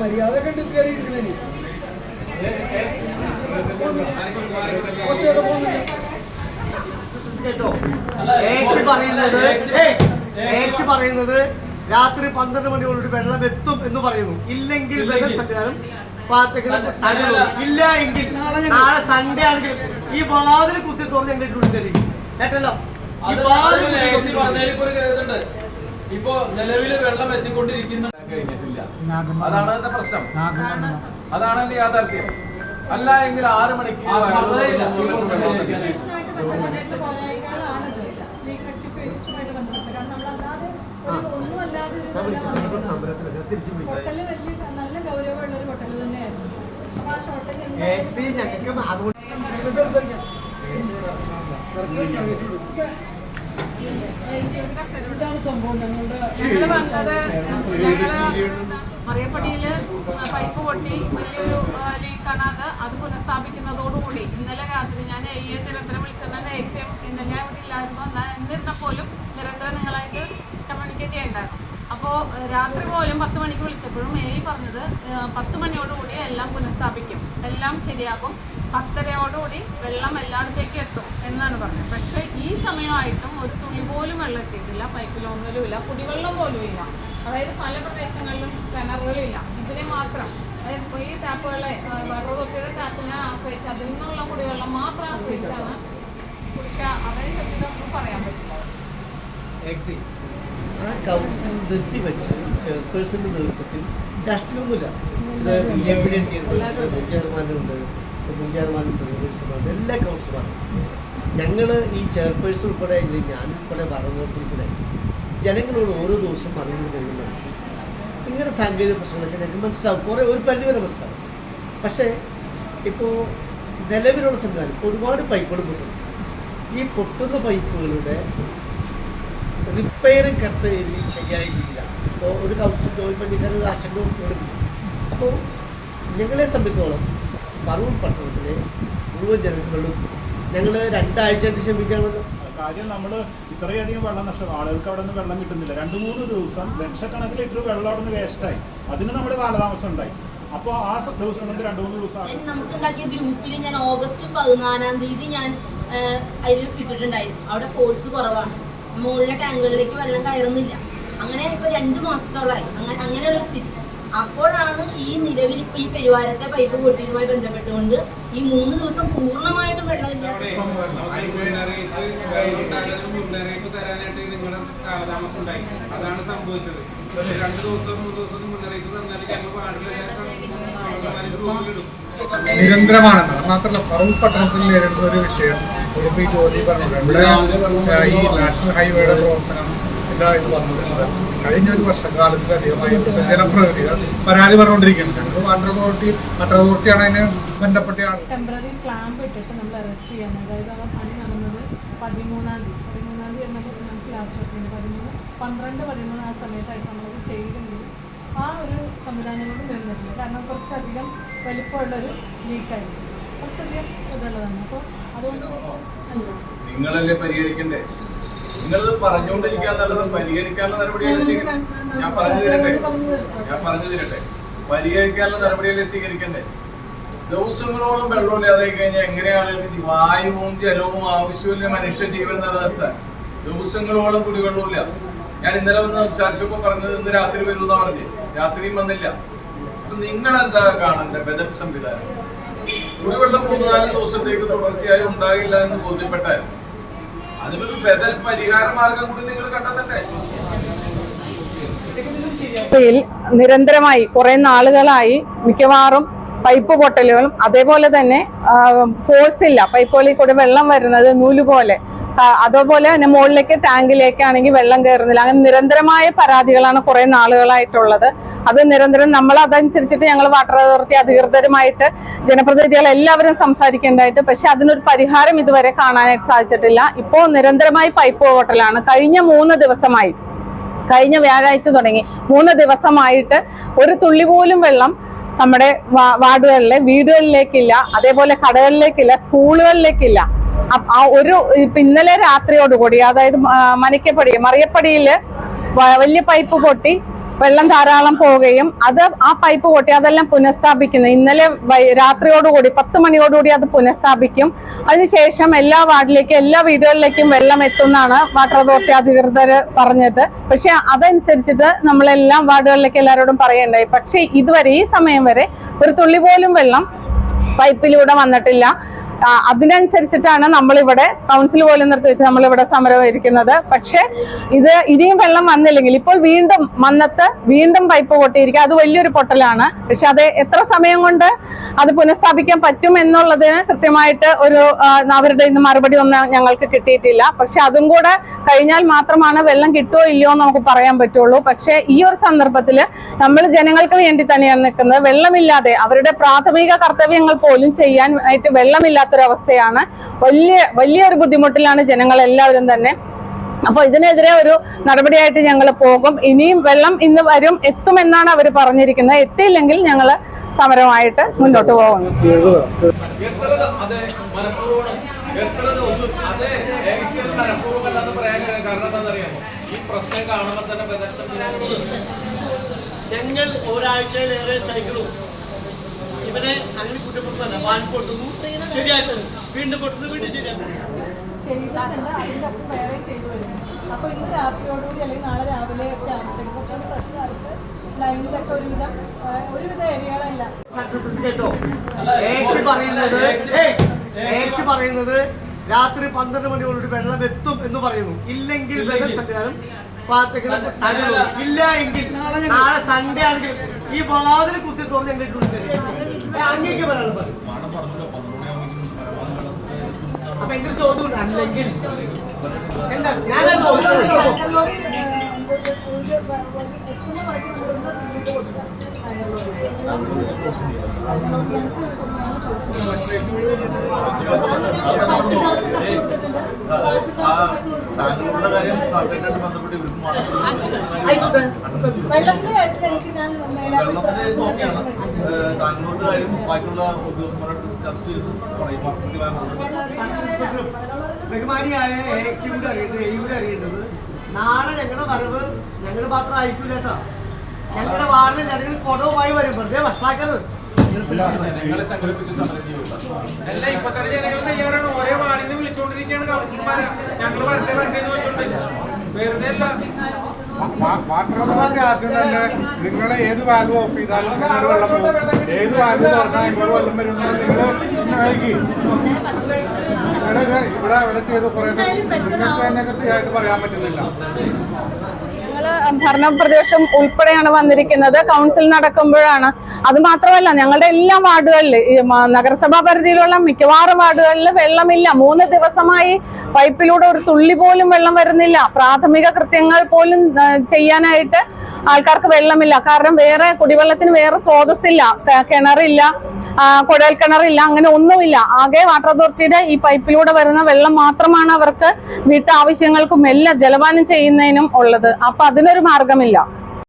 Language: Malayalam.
മര്യാദ കേട്ടോ പറയുന്നത് പറയുന്നത് രാത്രി പന്ത്രണ്ട് മണിയോട് വെള്ളം എത്തും എന്ന് പറയുന്നു. ഇല്ലെങ്കിൽ ബദൽ സംവിധാനം പാർട്ടികളും ഇല്ല എങ്കിൽ നാളെ സൺഡേ ആണെങ്കിൽ ഈ വാതിൽ കുത്തി തുറന്ന് എന്റെ ഉള്ളിൽ തരും കേട്ടല്ലോ? ഈ വാതിൽ ഇപ്പൊ നിലവിൽ വെള്ളം എത്തിക്കൊണ്ടിരിക്കുന്ന. കഴിഞ്ഞിട്ടില്ല. അതാണ് അതിന്റെ പ്രശ്നം. അതാണ് എന്റെ യാഥാർത്ഥ്യം. അല്ല എങ്കിൽ ആറ് മണിക്ക് ഞങ്ങൾക്ക് അതുകൊണ്ട് മറിയപ്പടിയിൽ പൈപ്പ് പൊട്ടി വലിയൊരു ലീക്കാണ് അത്. അത് പുനഃസ്ഥാപിക്കുന്നതോടുകൂടി ഇന്നലെ രാത്രി ഞാൻ എ നിരന്തരം വിളിച്ചിരുന്നത് എക്സിഎം ഇന്നലെ ഇല്ലായിരുന്നു. എന്നിരുന്ന പോലും നിരന്തരം നിങ്ങളായിട്ട് കമ്മ്യൂണിക്കേറ്റ് ചെയ്യണ്ടായിരുന്നു. അപ്പോൾ രാത്രി പോലും പത്ത് മണിക്ക് വിളിച്ചപ്പോഴും എ പറഞ്ഞത് പത്ത് മണിയോടുകൂടി എല്ലാം പുനഃസ്ഥാപിക്കും. എല്ലാം ശരിയാകും. പത്തരയോടുകൂടി വെള്ളം എല്ലായിടത്തേക്കും എത്തും എന്നാണ് പറഞ്ഞത്. പക്ഷേ ഈ സമയമായിട്ടും ഒരു തുള്ളി പോലും വെള്ളം എത്തിയിട്ടില്ല പൈപ്പിലൊന്നിലും ഇല്ല കുടിവെള്ളം പോലും ഇല്ല. അതായത് പല പ്രദേശങ്ങളിലും കിണറുകളില്ല. ഇതിനെ മാത്രം. അതായത് ഈ ടാപ്പുകളെ വാട്ടർ അതോറിറ്റിയുടെ ടാപ്പിനെ ആശ്രയിച്ച് അതിൽ നിന്നുള്ള കുടിവെള്ളം മാത്രം ആശ്രയിച്ചാണ് പക്ഷേ അതേ സത്യം നമുക്ക് പറയാൻ പറ്റില്ല ആ കൗൺസിൽ നിർത്തിവെച്ച് ചെയർപേഴ്സന്റെ നേതൃത്വത്തിൽ രാഷ്ട്രീയമൊന്നുമില്ല. ചെയർമാനുണ്ട് മുൻ ചെയർമാനുണ്ട് മുനിസിപ്പാലുണ്ട് എല്ലാ കൗൺസിലർമാരും ഞങ്ങൾ ഈ ചെയർപേഴ്സൺ ഉൾപ്പെടെ ഞാൻ ഉൾപ്പെടെ ഭരണകൂടത്തിൽപ്പെടെ ജനങ്ങളോട് ഓരോ ദിവസവും പറഞ്ഞു കഴിയുന്നുണ്ട് ഇങ്ങനെ സാങ്കേതിക പ്രശ്നങ്ങളൊക്കെ ഞങ്ങൾക്ക് മനസ്സിലാവും. കുറേ ഒരു പരിധി വരെ മനസ്സിലാവും. പക്ഷേ ഇപ്പോൾ നിലവിലുള്ള സംവിധാനം ഒരുപാട് പൈപ്പുകൾ പൊട്ടും ഈ പൊട്ടുന്ന പൈപ്പുകളുടെ റിപ്പയറിങ് കത്ത് എഴുതി ശരിയായ രീതിയിലാണ്. അപ്പോൾ ഒരു കൗൺസിൽ ജോലി നിങ്ങൾ ഒരു ആശങ്ക കൊടുക്കും അപ്പോൾ ഞങ്ങളെ സംബന്ധിച്ചോളം പറവൂർ പട്ടണത്തിലെ മുഴുവൻ ജനങ്ങളും ഞങ്ങൾ രണ്ടാഴ്ചയായിട്ട് ശ്രമിക്കാമല്ലോ കാര്യം നമ്മൾ ഇത്രയധികം വെള്ളം നഷ്ടം. ആളുകൾക്ക് അവിടെ നിന്ന് വെള്ളം കിട്ടുന്നില്ല. രണ്ട് മൂന്ന് ദിവസം ലക്ഷക്കണക്കിന് ലിറ്റർ വെള്ളം അവിടെ നിന്ന് വേസ്റ്റായി അതിന് നമ്മൾ കാലതാമസം ഉണ്ടായി. അപ്പോൾ ആ ദിവസം കൊണ്ട് രണ്ട് മൂന്ന് ദിവസം. നമുക്കുണ്ടാക്കിയ ഗ്രൂപ്പിൽ ഞാൻ ഓഗസ്റ്റ് പതിനാലാം തീയതി ഞാൻ അതിൽ ഇട്ടിട്ടുണ്ടായിരുന്നു അവിടെ ഫോഴ്സ് കുറവാണ്. മുകളിലെ ടാങ്കുകളിലേക്ക് വെള്ളം കയറുന്നില്ല. അങ്ങനെ ഇപ്പൊ രണ്ട് മാസത്തോളമായി അങ്ങനെ അങ്ങനെയുള്ള സ്ഥിതി. അപ്പോഴാണ് ഈ നിലവിൽ ഇപ്പൊ ഈ പെരുവാരത്തെ പൈപ്പ് പൊട്ടിയതുമായി ബന്ധപ്പെട്ടുകൊണ്ട് ഈ മൂന്ന് ദിവസം പൂർണമായിട്ടും വെള്ളമില്ല അതാണ് സംഭവിച്ചത്. രണ്ട് ദിവസം മൂന്ന് ദിവസം മുന്നറിയിപ്പ് തന്നാൽ ഞങ്ങൾ പാടില്ല. ഗ്രൂപ്പിലിടും നിരന്തരമാണെന്ന് മാത്രമല്ല പറവൂർ പട്ടണത്തിൽ നേരിടുന്ന ഒരു വിഷയം ഈ ജോലി പറഞ്ഞത് ഇവിടെ ഈ നാഷണൽ ഹൈവേയുടെ പ്രവർത്തനം ഇതായിട്ട് വന്നിട്ടുണ്ട് കഴിഞ്ഞ ഒരു വർഷക്കാലത്തിലധികമായിട്ട് ജനപ്രതിനിധികൾ പരാതി പറഞ്ഞുകൊണ്ടിരിക്കുന്നുണ്ട്. ഞങ്ങൾ വാട്ടർ അതോറിറ്റി വാട്ടർ അതോറിറ്റിയാണ് അതിന് ബന്ധപ്പെട്ട ആൾ. ടെമ്പററി ക്ലാമ്പ് ഇട്ടിട്ട് നമ്മൾ അറസ്റ്റ് ചെയ്യാൻ. അതായത് ആ പണി നടന്നത് പതിമൂന്നാം തീയതി. പതിമൂന്നാം തീയതി നമുക്ക് ലാസ്റ്റ് വെക്കുന്നത് പതിമൂന്ന് പന്ത്രണ്ട് പതിമൂന്ന് ആ സമയത്തായിട്ട് നമ്മളത് ചെയ്തെങ്കിൽ ആ ഒരു സംവിധാനങ്ങളോട് നിന്നിട്ടില്ല കാരണം കുറച്ചധികം വലിപ്പമുള്ളൊരു ലീക്കായിരുന്നു കുറച്ചധികം ഇതുള്ളതാണ്. അപ്പോൾ നിങ്ങളല്ലേ പരിഹരിക്കണ്ടേ? നിങ്ങളിത് പറഞ്ഞുകൊണ്ടിരിക്കാന്നുള്ളത് പരിഹരിക്കാനുള്ള നടപടിയല്ലേ ഞാൻ പറഞ്ഞു തരട്ടെ? ഞാൻ പറഞ്ഞു തരട്ടെ? പരിഹരിക്കാനുള്ള നടപടിയല്ലേ സ്വീകരിക്കണ്ടേ? ദിവസങ്ങളോളം വെള്ളമില്ലാതെ കഴിഞ്ഞാൽ എങ്ങനെയാണ് വായുവും ജലവും ആവശ്യമില്ല മനുഷ്യ ജീവൻ നിലനിർത്താൻ? ദിവസങ്ങളോളം കുടിവെള്ളമില്ല ഞാൻ ഇന്നലെ വന്ന് സംസാരിച്ചപ്പോ പറഞ്ഞത് ഇന്ന് രാത്രി വരുമെന്നാ പറഞ്ഞു. രാത്രിയും വന്നില്ല. അപ്പൊ നിങ്ങൾ എന്താ കാണണ്ടേ? ബദൽ സംവിധാനം. കുടിവെള്ളം മൂന്ന് നാല് ദിവസത്തേക്ക് തുടർച്ചയായി ഉണ്ടാകില്ല എന്ന് ബോധ്യപ്പെട്ടാൽ അതിനൊരു ബദൽ പരിഹാര മാർഗം കൂടി നിങ്ങൾ കണ്ടെത്തട്ടെ. നിരന്തരമായി കുറെ നാളുകളായി മിക്കവാറും പൈപ്പ് പൊട്ടലുകളും അതേപോലെ തന്നെ ഫോഴ്സ് ഇല്ല. പൈപ്പുകളിൽ കൂടെ വെള്ളം വരുന്നത് നൂൽ പോലെ. അതേപോലെ തന്നെ മുകളിലേക്ക് ടാങ്കിലേക്കാണെങ്കിൽ വെള്ളം കയറുന്നില്ല. അങ്ങനെ നിരന്തരമായ പരാതികളാണ് കുറെ നാളുകളായിട്ടുള്ളത്. അത് നിരന്തരം നമ്മൾ അതനുസരിച്ചിട്ട് ഞങ്ങൾ വാട്ടർ അതോറിറ്റി അധികൃതരുമായിട്ട് ജനപ്രതിനിധികൾ എല്ലാവരും സംസാരിക്കേണ്ടതായിട്ട്. പക്ഷെ അതിനൊരു പരിഹാരം ഇതുവരെ കാണാനായിട്ട് സാധിച്ചിട്ടില്ല. ഇപ്പോൾ നിരന്തരമായി പൈപ്പ് ഓട്ടലാണ് കഴിഞ്ഞ മൂന്ന് ദിവസമായി കഴിഞ്ഞ വ്യാഴാഴ്ച തുടങ്ങി. മൂന്ന് ദിവസമായിട്ട് ഒരു തുള്ളി പോലും വെള്ളം നമ്മുടെ വാർഡുകളിലെ വീടുകളിലേക്കില്ല അതേപോലെ കടകളിലേക്കില്ല സ്കൂളുകളിലേക്കില്ല. ആ ഒരു ഇന്നലെ രാത്രിയോടുകൂടി അതായത് മനക്കപ്പടി മറിയപ്പടിയിൽ വലിയ പൈപ്പ് പൊട്ടി വെള്ളം ധാരാളം പോവുകയും അത് ആ പൈപ്പ് പൊട്ടി അതെല്ലാം പുനഃസ്ഥാപിക്കുന്നു. ഇന്നലെ രാത്രിയോടുകൂടി പത്ത് മണിയോടുകൂടി അത് പുനഃസ്ഥാപിക്കും. അതിനുശേഷം എല്ലാ വാർഡിലേക്കും എല്ലാ വീടുകളിലേക്കും വെള്ളം എത്തുന്നതാണ് വാട്ടർ അതോറിറ്റി അധികൃതർ പറഞ്ഞത്. പക്ഷെ അതനുസരിച്ചിട്ട് നമ്മളെല്ലാം വാർഡുകളിലേക്ക് എല്ലാവരോടും പറയണ്ടായി പക്ഷെ ഇതുവരെ ഈ സമയം വരെ ഒരു തുള്ളി പോലും വെള്ളം പൈപ്പിലൂടെ വന്നിട്ടില്ല. അതിനനുസരിച്ചിട്ടാണ് നമ്മളിവിടെ കൗൺസിൽ പോലും നിർത്തിവെച്ച് നമ്മളിവിടെ സമരം ഇരിക്കുന്നത് പക്ഷെ ഇത് ഇനിയും വെള്ളം വന്നില്ലെങ്കിൽ ഇപ്പോൾ വീണ്ടും മന്നത്ത് വീണ്ടും പൈപ്പ് പൊട്ടിയിരിക്കുക അത് വലിയൊരു പൊട്ടലാണ്. പക്ഷെ അത് എത്ര സമയം കൊണ്ട് അത് പുനഃസ്ഥാപിക്കാൻ പറ്റും എന്നുള്ളതിന് കൃത്യമായിട്ട് ഒരു അവരുടെ ഇന്ന് മറുപടി ഒന്നും ഞങ്ങൾക്ക് കിട്ടിയിട്ടില്ല. പക്ഷെ അതും കൂടെ കഴിഞ്ഞാൽ മാത്രമാണ് വെള്ളം കിട്ടുമോ ഇല്ലയോ എന്ന് നമുക്ക് പറയാൻ പറ്റുള്ളൂ. പക്ഷേ ഈ ഒരു സന്ദർഭത്തിൽ നമ്മൾ ജനങ്ങൾക്ക് വേണ്ടി തന്നെയാണ് നിൽക്കുന്നത്. വെള്ളമില്ലാതെ അവരുടെ പ്രാഥമിക കർത്തവ്യങ്ങൾ പോലും ചെയ്യാൻ ആയിട്ട് വെള്ളമില്ലാത്തൊരവസ്ഥയാണ് വലിയ വലിയൊരു ബുദ്ധിമുട്ടിലാണ് ജനങ്ങളെല്ലാവരും തന്നെ. അപ്പോൾ ഇതിനെതിരെ ഒരു നടപടിയായിട്ട് ഞങ്ങൾ പോകും. ഇനിയും വെള്ളം ഇന്ന് വരും എത്തുമെന്നാണ് അവർ പറഞ്ഞിരിക്കുന്നത്. എത്തിയില്ലെങ്കിൽ ഞങ്ങൾ സമരമായിട്ട് മുന്നോട്ട് പോകുന്നു. എത്ര ദിവസം പറയാൻ കാരണം ഈ പ്രശ്നം കാണുമ്പോൾ തന്നെ ഞങ്ങൾ ഒരാഴ്ചയിലേറെ സൈക്കിളും ഇവനെ അങ്ങനെ കുറ്റപ്പെടുത്തല്ല? വാൻ പൊട്ടുന്നു ശരിയായിട്ട്? വീണ്ടും പൊട്ടുന്നു വീണ്ടും ശരിയാക്കുന്നു ചെയ്തിട്ടുണ്ട് അതിന്റെ ഒപ്പം വേറെ ചെയ്തു വരുന്നു അപ്പോൾ ഇന്ന് രാത്രിയോടുകൂടി അല്ലെങ്കിൽ നാളെ രാവിലെ ഒക്കെ ആകുമ്പോഴത്തേക്കും കുറച്ചുകൂടി പ്രശ്നമായിട്ട് ലൈനിലൊക്കെ ഒരുവിധം ആ, ഒരുവിധ കേട്ടോ പറയുന്നത് പറയുന്നത് രാത്രി പന്ത്രണ്ട് മണിയോടുകൂടി വെള്ളം എത്തും എന്ന് പറയുന്നു. ഇല്ലെങ്കിൽ വെതർ സംവിധാനം. ഇല്ല എങ്കിൽ നാളെ സൺഡേ ആണെങ്കിൽ ഈ വാതിൽ കുത്തി തുറന്ന് ഞങ്ങൾ അങ്ങേക്ക് പറയാനുള്ള പറയും. അപ്പൊ എന്റെ ചോദ്യം അല്ലെങ്കിൽ എന്താ? ഞാൻ കാര്യം ഉദ്യോഗസ്ഥരെ ബഹുമാനിയായ എ സിയുടെ അറിയേണ്ടത് എയുടെ അറിയേണ്ടത് നാളെ ഞങ്ങളുടെ വരവ് ഞങ്ങൾ മാത്രം അയക്കൂല കേട്ടോ. ഞങ്ങളുടെ വാർഡിൽ ഞങ്ങൾ കൊടവുമായി വരും. വെറുതെ ഭക്ഷണാക്കരുത്. ഞങ്ങളെ സംഘടിപ്പിച്ച് സമരം ചെയ്യുക അല്ല ഇപ്പത്തെ ജനങ്ങൾ തയ്യാറാണ്. ഒരേ വാർഡിൽ വിളിച്ചോണ്ടിരിക്കുകയാണ് കൗൺസിലർമാരെ ഞങ്ങൾ വരട്ടെ വരട്ടെ എന്ന് വെച്ചോണ്ടില്ല വെറുതെ അല്ല. വാട്ടർ അതോറിറ്റി ആദ്യം തന്നെ നിങ്ങളെ ഏത് വാൽവ് ഓഫ് ചെയ്താലും നിങ്ങളുടെ വെള്ളം പോകും. ഏത് വാൽവ് തുറന്നാൽ ഇങ്ങോട്ട് വെള്ളം വരുന്നത് നിങ്ങൾ നിങ്ങളുടെ ഇവിടെ ഇവിടെ ചെയ്ത് കുറേ നിങ്ങൾക്ക് തന്നെ കൃത്യമായിട്ട് പറയാൻ പറ്റുന്നില്ല. ഭരണ ഭരണപ്രദേശം ഉൾപ്പെടെയാണ് വന്നിരിക്കുന്നത്. കൗൺസിൽ നടക്കുമ്പോഴാണ് അത് മാത്രമല്ല ഞങ്ങളുടെ എല്ലാ വാർഡുകളിൽ നഗരസഭാ പരിധിയിലുള്ള മിക്കവാറും വാർഡുകളിൽ വെള്ളമില്ല. മൂന്ന് ദിവസമായി പൈപ്പിലൂടെ ഒരു തുള്ളി പോലും വെള്ളം വരുന്നില്ല. പ്രാഥമിക കൃത്യങ്ങൾ പോലും ചെയ്യാനായിട്ട് ആൾക്കാർക്ക് വെള്ളമില്ല. കാരണം വേറെ കുടിവെള്ളത്തിന് വേറെ സ്രോതസ്സില്ല. കിണറില്ല കുഴൽ കിണറില്ല അങ്ങനെ ഒന്നുമില്ല. ആകെ വാട്ടർ അതോറിറ്റിയുടെ ഈ പൈപ്പിലൂടെ വരുന്ന വെള്ളം മാത്രമാണ് അവർക്ക് വീട്ടാവശ്യങ്ങൾക്കും എല്ലാം ജലപാനം ചെയ്യുന്നതിനും ഉള്ളത്. അപ്പൊ അതിനൊരു മാർഗമില്ല.